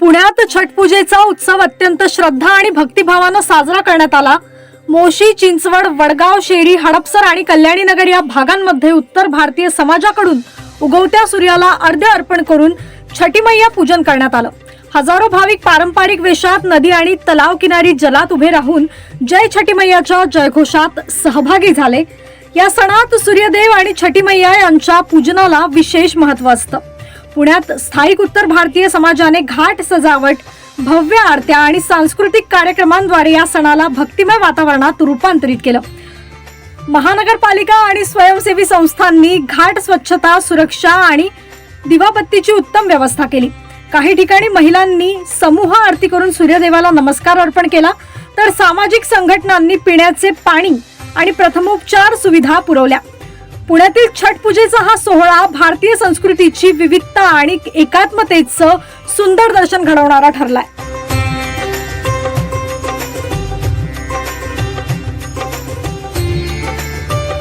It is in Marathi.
पुण्यात छठ पूजेचा उत्सव अत्यंत श्रद्धा आणि भक्तिभावानं साजरा करण्यात आला. मोशी चिंचवड वडगाव शेरी हडपसर आणि कल्याणीनगर या भागांमध्ये उत्तर भारतीय समाजाकडून उगवत्या सूर्याला अर्ध्य अर्पण करून छठी मैया पूजन करण्यात आलं. हजारो भाविक पारंपरिक वेशात नदी आणि तलाव किनारी जलात उभे राहून जय छठी मैयाच्या जयघोषात सहभागी झाले. या सणात सूर्यदेव आणि छठी मैया यांच्या पूजनाला विशेष महत्त्व असतं. पुण्यात स्थायिक उत्तर भारतीय समाजाने घाट सजावट भव्य आरत्या आणि सांस्कृतिक कार्यक्रमांद्वारे या सणाला भक्तिमय वातावरणात रूपांतरित केलं. महानगरपालिका आणि स्वयंसेवी संस्थांनी घाट स्वच्छता सुरक्षा आणि दिवाबत्तीची उत्तम व्यवस्था केली. काही ठिकाणी महिलांनी समूह आरती करून सूर्यदेवाला नमस्कार अर्पण केला तर सामाजिक संघटनांनी पिण्याचे पाणी आणि प्रथमोपचार सुविधा पुरवल्या. पुण्यातील छठ पूजेचा हा सोहळा भारतीय संस्कृतीची विविधता आणि एकात्मतेचं सुंदर दर्शन घडवणारा ठरलाय.